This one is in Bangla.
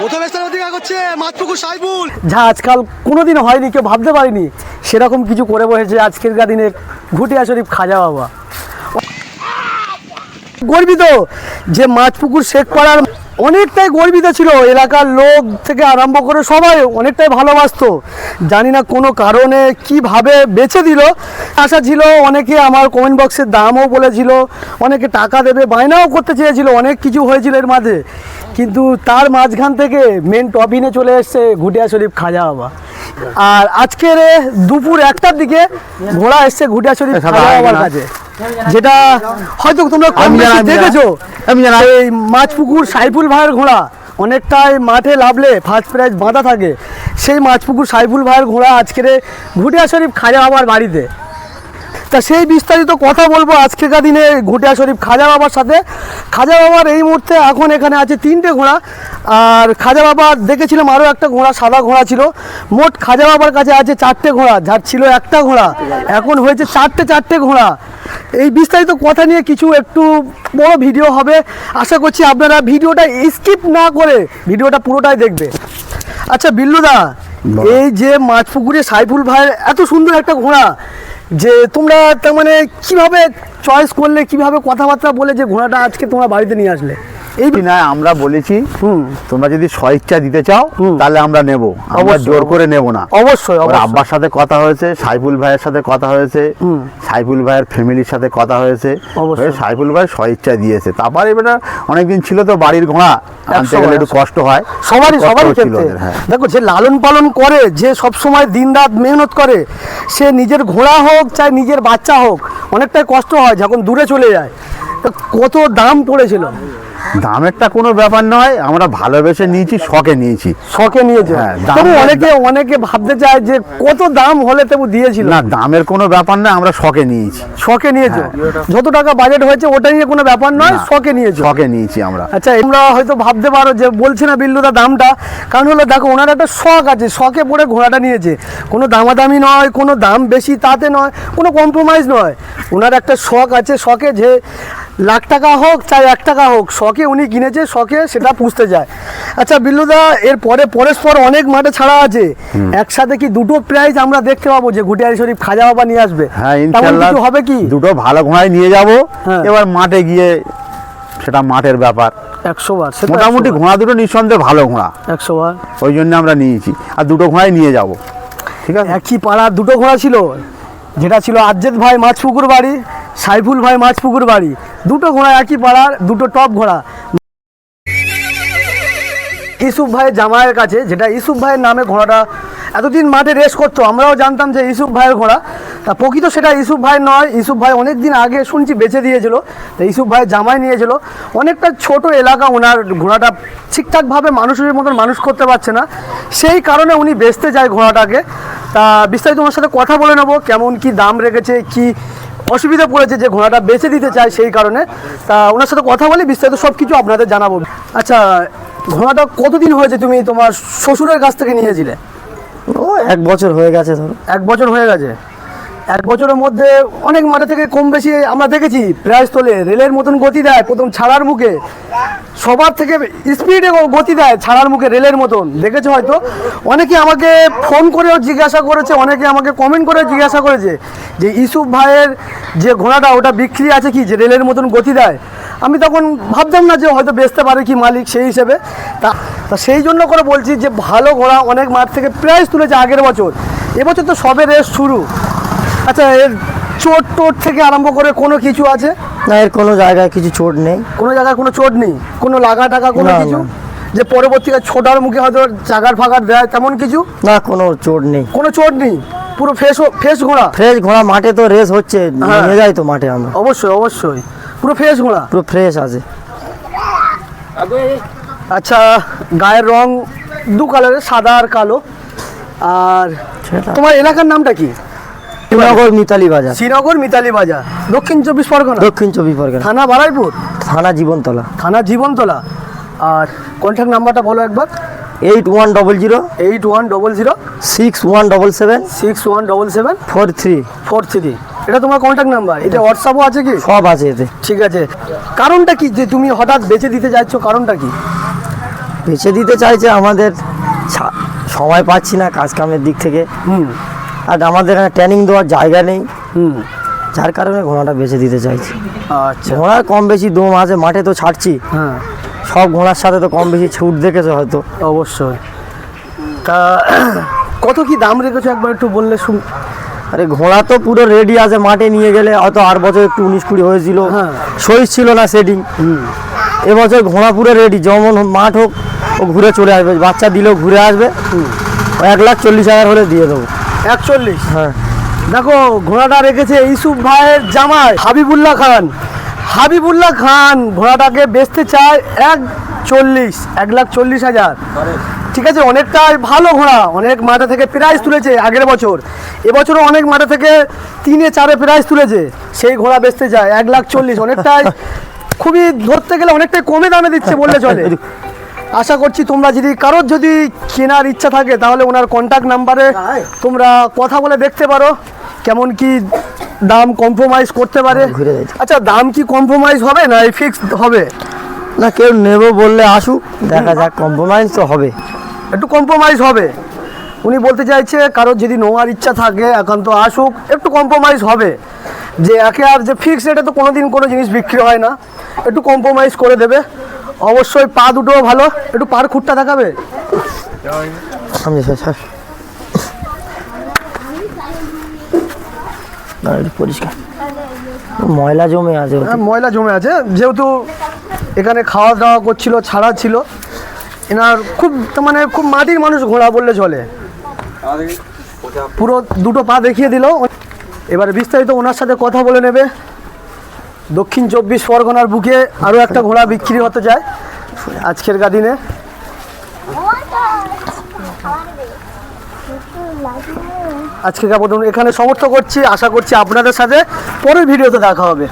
প্রথম স্থানে অধিকার করছে মাতপুকুর সাইফুল। যা আজকাল কোনোদিন হয়নি, কেউ ভাবতে পারিনি। সেরকম কিছু করে বসেছে আজকেরকার দিনে ঘুটিয়া শরীফ খাজা বাবা। গর্বিত যে মাছপুকুর শেখ পাড়ার অনেকটাই গর্বিত ছিল, এলাকার লোক থেকে আরম্ভ করে সবাই অনেকটাই ভালোবাসতো। জানি না কোনো কারণে কীভাবে বেছে দিল। আশা ছিল অনেকে আমার কমেন্ট বক্সের দামও বলেছিল, অনেকে টাকা দেবে, বায়নাও করতে চেয়েছিল, অনেক কিছু হয়েছিল এর মাঝে। কিন্তু তার মাঝখান থেকে মেন টপিনে চলে এসছে ঘুটিয়া শরীফ খাজা বাবা। আর আজকের দুপুর একটার দিকে ঘোড়া এসছে ঘুটিয়া শরীফ খাজা বাবার কাছে। যেটা হয়তো তোমরা কম দেখেছ আমি জানি। এই মাছপুকুর সাইফুল ভাইয়ের ঘোড়া অনেকটাই মাঠে লাভলে ফার্স্ট প্রাইজ বাঁধা থাকে। সেই মাছপুকুর সাইফুল ভাইয়ের ঘোড়া আজকের ঘুটিয়া শরীফ খাজা বাবার বাড়িতে। তা সেই বিস্তারিত কথা বলব আজকেকার দিনে ঘুটিয়া শরীফ খাজা বাবার সাথে। খাজা বাবার এই মুহূর্তে এখন এখানে আছে তিনটে ঘোড়া। আর খাজা বাবা দেখেছিলাম আরও একটা ঘোড়া সাদা ঘোড়া ছিল। মোট খাজা বাবার কাছে আছে চারটে ঘোড়া যার ছিল একটা ঘোড়া। এখন হয়েছে চারটে চারটে ঘোড়া। এই বিস্তারিত কথা নিয়ে কিছু একটু বড় ভিডিও হবে। আশা করছি আপনারা ভিডিওটা স্কিপ না করে ভিডিওটা পুরোটাই দেখবে। আচ্ছা বিল্লুদা এই যে মাছপুকুরে সাইফুল ভাইয়ের এত সুন্দর একটা ঘোড়া যে তোমরা তার মানে কীভাবে চয়েস করলে, কীভাবে কথাবার্তা বলে যে ঘোড়াটা আজকে তোমরা বাড়িতে নিয়ে আসলে? এই না আমরা বলেছি হুম। তোমরা যদি স্বইচ্ছা দিতে চাও। তাহলে আমরা নেব। আমরা জোর করে নেব না। অবশ্যই আব্বার সাথে কথা হয়েছে সাইফুল ভাইয়ের সাথে কথা হয়েছে। সাইফুল ভাইয়ের ফ্যামিলির সাথে কথা হয়েছে। অবশ্যই। হয়ে সাইফুল ভাই স্বইচ্ছা দিয়েছে। তারপরে এবার অনেকদিন ছিল তো বাড়ির ঘোড়া আনতে গেলে একটু কষ্ট হয়। সবারই সবারই ক্ষেত্রে হ্যাঁ। দেখো যে লালন পালন করে যে সব সময় দিন রাত মেহনত করে সে নিজের ঘোড়া হোক চাই নিজের বাচ্চা হোক অনেকটাই কষ্ট হয় যখন দূরে চলে যায়। তা কত দাম পড়েছিল। দামেরটা কোনো ব্যাপার নয় আমরা ভালোবেসে নিয়েছি শখে নিয়েছি। শখে নিয়েছে? হ্যাঁ, তবু অনেকে অনেকে ভাবতে চায় যে কত দাম হলে তবু দিয়েছিল। না দামের কোনো ব্যাপার নয় আমরা শখে নিয়েছি। শখে নিয়েছো? যত টাকা বাজেট হয়েছে ওটা নিয়ে কোনো ব্যাপার নয়। শখে নিয়েছো। শখে নিয়েছি আমরা। আচ্ছা তোমরা হয়তো ভাবতে পারো যে বলছে না বিল্লুদা দামটা কারণ হলো দেখো ওনার একটা শখ আছে শখে পড়ে ঘোড়াটা নিয়েছে। কোনো দামাদামি নয় কোনো দাম বেশি তাতে নয় কোনো কম্প্রোমাইজ নয়। ওনার একটা শখ আছে শখে যে লাখ টাকা হোক চাই এক টাকা হোক শখে উনি কিনেছে শখে সেটা পুষতে যায়। আচ্ছা বিল্লুদা এর পরে পরস্পর অনেক মাঠে ছাড়া আছে। একসাথে কি দুটো প্রাইজ আমরা দেখতে পাবো যে ঘুটিয়ারি শরীফ খাজা বাবা নিয়ে আসবে? হ্যাঁ ইনশাল্লাহ হবে কি? দুটো ভালো ঘোড়ায় নিয়ে যাব। হ্যাঁ। এবার মাঠে গিয়ে সেটা মাঠের ব্যাপার। একশো বার মোটামুটি ঘোড়া দুটো নিঃসন্দেহে ভালো ঘোড়া। একশো বার। ওই জন্য আমরা নিয়েছি। আর দুটো ঘোড়াই নিয়ে যাব। ঠিক আছে? একই পাড়ার দুটো ঘোড়া ছিল? যেটা ছিল আজ্জেদ ভাই মাছ পুকুর বাড়ি, সাইফুল ভাই মাছ পুকুর বাড়ি। দুটো ঘোড়া একই পাড়ার, দুটো টপ ঘোড়া। ইসুফ ভাইয়ের জামাইয়ের কাছে, যেটা ইসুফ ভাইয়ের নামে ঘোড়াটা এতদিন মাঠে রেস করতো, আমরাও জানতাম যে ইসুফ ভাইয়ের ঘোড়া। তা প্রকৃত সেটা ইসুফ ভাই নয়, ইসুফ ভাই অনেক দিন আগে শুনছি বেচে দিয়েছিল, তো ইসুফ ভাই জামাই নিয়েছিল। অনেকটা ছোট এলাকা ওনার ঘোড়াটা ঠিকঠাকভাবে মানুষের মতন মানুষ করতে পারছে না, সেই কারণে উনি বেচতে যায় ঘোড়াটাকে। তা বিস্তারিত ওনার সাথে কথা বলে নেব, কেমন কি দাম রেখেছে, কি অসুবিধা পড়েছে যে ঘোড়াটা বেচে দিতে চায় সেই কারণে। তা ওনার সাথে কথা বলে বিস্তারিত সব কিছু আপনাদের জানাব। আচ্ছা ঘোড়াটা কতদিন হয়েছে তুমি তোমার শ্বশুরের কাছ থেকে নিয়েছিলে? ও এক বছর হয়ে গেছে ধরো। এক বছর হয়ে গেছে। এক বছরের মধ্যে অনেক মাঠে থেকে কম বেশি আমরা দেখেছি প্রায় তোলে রেলের মতন গতি দেয় প্রথম ছাড়ার মুখে। সবার থেকে স্পিডে গতি দেয় ছাড়ার মুখে রেলের মতন। দেখেছ হয়তো? অনেকে আমাকে ফোন করেও জিজ্ঞাসা করেছে অনেকে আমাকে কমেন্ট করে জিজ্ঞাসা করেছে যে ইসুফ ভাইয়ের যে ঘোড়াটা ওটা বিক্রি আছে কি? যে রেলের মতন গতি দেয়। আমি তখন ভাবতাম না যে হয়তো বেচতে পারে কি মালিক সেই হিসেবে। তা তা সেই জন্য করে বলছি যে ভালো ঘোড়া অনেক মাঠ থেকে প্রাইস তুলেছে আগের বছর। এবছর তো সবে রেস শুরু। আচ্ছা এর চোট টোট থেকে আরম্ভ করে কোনো কিছু আছে? না এর কোনো জায়গায় কিছু চোট নেই। কোনো জায়গায় কোনো চোট নেই? কোনো লাগা টাকা কোনো না, কিছু? না। যে পরবর্তীকালে ছোটার মুখে হয়তো চাগার ফাগার দেয় তেমন কিছু? না কোনো চোট নেই। কোনো চোট নেই? পুরো ফ্রেশ ফ্রেশ ঘোড়া? ফ্রেশ ঘোড়া মাঠে তো রেস হচ্ছে হ্যাঁ। নিয়ে যাই তো মাঠে আমরা। অবশ্যই অবশ্যই। পুরো ফ্রেশ ঘোড়া? পুরো ফ্রেশ আছে। আচ্ছা গায়ের রং দু কালারের সাদা আর কালো। আর তোমার এলাকার নামটা কি? শ্রীনগর মিতালি বাজার। শ্রীনগর মিতালি বাজার। দক্ষিণ চব্বিশ পরগনা? দক্ষিণ চব্বিশ পরগনা। থানা বারাইপুর? থানা জীবনতলা। থানা জীবনতলা। আর কন্ট্যাক্ট নাম্বারটা বলো একবার। Eight one double zero eight one double zero six one double seven six one double seven four three four three এটা তোমার কন্ট্যাক্ট নাম্বার এটা হোয়াটসঅ্যাপও আছে কি? সব আছে এতে। ঠিক আছে। কারণটা কি? যে তুমি হঠাৎ বেঁচে দিতে যাচ্ছ কারণটা কি? বেছে দিতে চাইছে আমাদের সময় পাচ্ছি না কাজ কামের দিক থেকে। হুম। আর আমাদের এখানে ট্রেনিং দেওয়ার জায়গা নেই। হুম। যার কারণে ঘোড়াটা বেছে দিতে চাইছি। আচ্ছা। ঘোড়ার কম বেশি দম আছে মাঠে তো ছাড়ছি। হ্যাঁ। সব ঘোড়ার সাথে তো কম বেশি ছুট দেখেছে হয়তো। অবশ্যই। তা কত কি দাম রেখেছো? একবার একটু বললে শুন আরে ঘোড়া তো পুরো রেডি আছে মাঠে নিয়ে গেলে হয়তো আর বছর একটু উনিশ কুড়ি হয়েছিল। হ্যাঁ। সইজ ছিল না সেটিং এবছর ঘোড়া পুরো রেডি যেমন মাঠ হোক ও ঘুরে চলে আসবে বাচ্চা দিলেও ঘুরে আসবে। এক লাখ চল্লিশ হাজার হলে দিয়ে দেবো। একচল্লিশ? হ্যাঁ। দেখো ঘোড়াটা রেখেছে ইসুফ ভাইয়ের জামাই হাবিবুল্লাহ খান। হাবিবুল্লাহ খান ঘোড়াটাকে বেচতে চায় এক চল্লিশ এক লাখ চল্লিশ হাজার। ঠিক আছে অনেকটাই ভালো ঘোড়া অনেক মাঠে থেকে প্রাইজ তুলেছে আগের বছর। এবছরও অনেক মাঠে থেকে তিনে চারে প্রাইজ তুলেছে। সেই ঘোড়া বেচতে চায় এক লাখ চল্লিশ অনেকটাই খুবই ধরতে গেলে অনেকটাই কমে দামে দিচ্ছে বললে চলে। আশা করছি তোমরা যদি কারোর যদি কেনার ইচ্ছা থাকে তাহলে ওনার কন্ট্যাক্ট নাম্বারে তোমরা কথা বলে দেখতে পারো কেমন কি দাম কম্প্রোমাইজ করতে পারে। আচ্ছা দাম কি কম্প্রোমাইজ হবে না ফিক্সড হবে? না কেউ নেব বললে আসুক দেখা যাক কম্প্রোমাইজ তো হবে। একটু কম্প্রোমাইজ হবে। উনি বলতে চাইছে কারোর যদি নেওয়ার ইচ্ছা থাকে একান্ত আসুক একটু কম্প্রোমাইজ হবে। যে একে আর যে ফিক্স রেটে তো কোনো দিন কোনো জিনিস বিক্রি হয় না। একটু কম্প্রোমাইজ করে দেবে। অবশ্যই পা দুটোও ভালো। একটু পার খুঁটটা দেখাবে? পরিষ্কার ময়লা জমে আছে। হ্যাঁ, ময়লা জমে আছে। যেহেতু এখানে খাওয়া দাওয়া করছিল ছাড়া ছিল এনার খুব মানে খুব মাটির মানুষ ঘোড়া বললে চলে। পুরো দুটো পা দেখিয়ে দিল। এবারে বিস্তারিত ওনার সাথে কথা বলে নেবে। দক্ষিণ চব্বিশ পরগনার বুকে আরও একটা ঘোড়া বিক্রি হতে যায় আজকের দিনে। আজকে কাপড় এখানে সমর্থ করছি, আশা করছি আপনাদের সাথে পরের ভিডিওতে দেখা হবে।